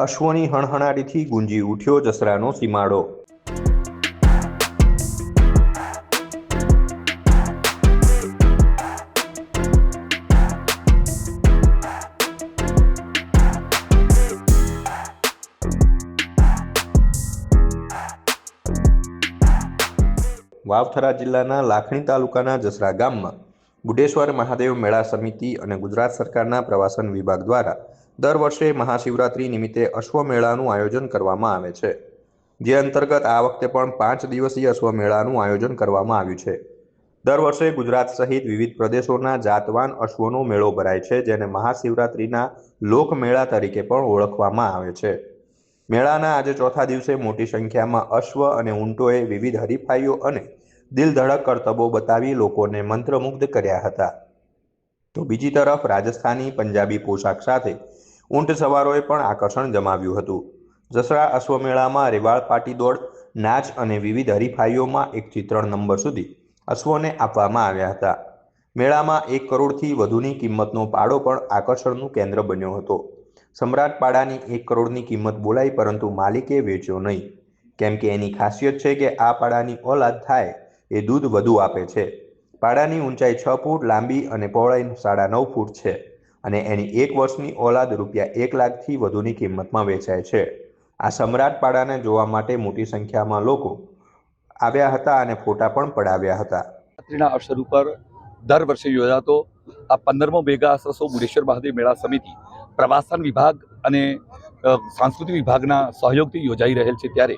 અશ્વની હણહણાટીથી ગુંજી ઉઠ્યો જસરાનો સીમાડો. વાવથરા જિલ્લાના લાખણી તાલુકાના જસરા ગામમાં બુઢેશ્વર મહાદેવ મેળા સમિતિ અને ગુજરાત સરકારના પ્રવાસન વિભાગ દ્વારા દર વર્ષે મહાશિવરાત્રિ નિમિત્તે અશ્વમેળાનું આયોજન કરવામાં આવે છે. જે અંતર્ગત આ વખતે પણ પાંચ દિવસીય અશ્વમેળાનું આયોજન કરવામાં આવ્યું છે. દર વર્ષે ગુજરાત સહિત વિવિધ પ્રદેશોના જાતવાન અશ્વનો મેળો ભરાય છે, જેને મહાશિવરાત્રિના લોકમેળા તરીકે પણ ઓળખવામાં આવે છે. મેળાના આજે ચોથા દિવસે મોટી સંખ્યામાં અશ્વ અને ઊંટોએ વિવિધ હરીફાઈઓ અને દિલ ધડક કરતબો બતાવી લોકોને મંત્રમુગ્ધ કર્યા હતા. તો બીજી તરફ રાજસ્થાની પંજાબી પોશાક સાથે ઊંટ સવારોએ પણ આકર્ષણ જમાવ્યું હતું. જસરા અશ્વમેળામાં રેવાળ પાટી દોડ, નાચ અને વિવિધ હરીફાઈઓમાં એકથી ત્રણ નંબર સુધી અશ્વોને આપવામાં આવ્યા હતા. મેળામાં એક કરોડથી વધુની કિંમતનો પાડો પણ આકર્ષણનું કેન્દ્ર બન્યો હતો. સમ્રાટ પાડાની એક કરોડની કિંમત બોલાઈ પરંતુ માલિકે વેચ્યો નહીં. કેમ કે એની ખાસિયત છે કે આ પાડાની ઓલાદ થાય એ દૂધ વધુ આપે છે. પાડાની ઊંચાઈ છ ફૂટ, લાંબી અને પહોળાઈ સાડા નવ ફૂટ છે અને એની એક વર્ષની ઓલાદ રૂપિયા એક લાખથી વધુની કિંમતમાં વેચાય છે. આ સમ્રાટ પાડાને જોવા માટે મોટી સંખ્યામાં લોકો આવ્યા હતા અને ફોટા પણ પડાવ્યા હતા. રાત્રિના અવસર ઉપર દર વર્ષે યોજાતો આ પંદરમો ભેગા સસો બુઢેશ્વર મહાદેવ મેળા સમિતિ પ્રવાસન વિભાગ અને સાંસ્કૃતિક વિભાગના સહયોગથી યોજાઈ રહેલ છે ત્યારે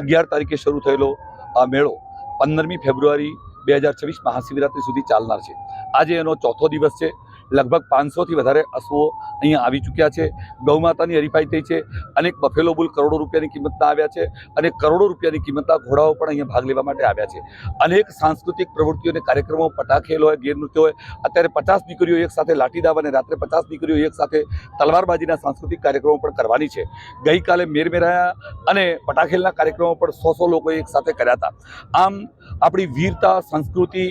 અગિયાર તારીખે શરૂ થયેલો આ મેળો પંદરમી ફેબ્રુઆરી બે હજાર છવ્વીસ મહાશિવરાત્રિ સુધી ચાલનાર છે. આજે એનો ચોથો દિવસ છે. લગભગ પાંચસોથી વધારે અશ્વો અહીંયા આવી ચૂક્યા છે. ગૌમાતાની હરીફાઈ થઈ છે. અનેક બફેલો બુલ કરોડો રૂપિયાની કિંમતના આવ્યા છે અને કરોડો રૂપિયાની કિંમતના ઘોડાઓ પણ અહીંયા ભાગ લેવા માટે આવ્યા છે. અનેક સાંસ્કૃતિક પ્રવૃત્તિઓ અને કાર્યક્રમો પટાખેલ હોય ગેર નૃત્ય હોય, અત્યારે પચાસ દીકરીઓ એક સાથે લાઠીદાવ અને રાત્રે પચાસ દીકરીઓ એક સાથે તલવારબાજીના સાંસ્કૃતિક કાર્યક્રમો પણ કરવાની છે. ગઈકાલે મેરમેરાયા અને પટાખેલના કાર્યક્રમો પણ સો સો લોકો એક સાથે કર્યા હતા. આમ, આપણી વીરતા, સંસ્કૃતિ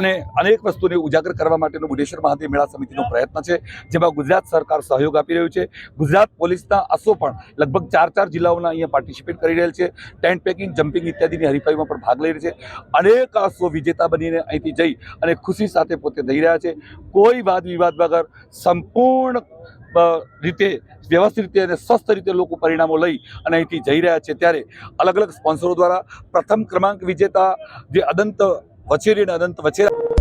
અને અનેક વસ્તુને ઉજાગર કરવા માટેનો બુઢેશ્વર મહાદેવ મેળા સમિતિનો પ્રયત્ન છે, જેમાં ગુજરાત સરકાર સહયોગ આપી રહ્યું છે. ગુજરાત પોલીસના અસો પણ લગભગ ચાર ચાર જિલ્લાઓના અહીંયા પાર્ટિસિપેટ કરી રહેલ છે. ટેન્ટ પેકિંગ જમ્પિંગ ઇત્યાદિની હરીફાઈમાં પણ ભાગ લઈ રહી છે. અનેક આસો વિજેતા બનીને અહીંથી જઈ અને ખુશી સાથે પોતે જઈ રહ્યા છે. કોઈ વાદ વિવાદ વગર સંપૂર્ણ રીતે, વ્યવસ્થિત રીતે અને સ્વસ્થ રીતે લોકો પરિણામો લઈ અને અહીંથી જઈ રહ્યા છે. ત્યારે અલગ અલગ સ્પોન્સરો દ્વારા પ્રથમ ક્રમાંક વિજેતા જે અદંત વછેરી અને અદંત વચેરા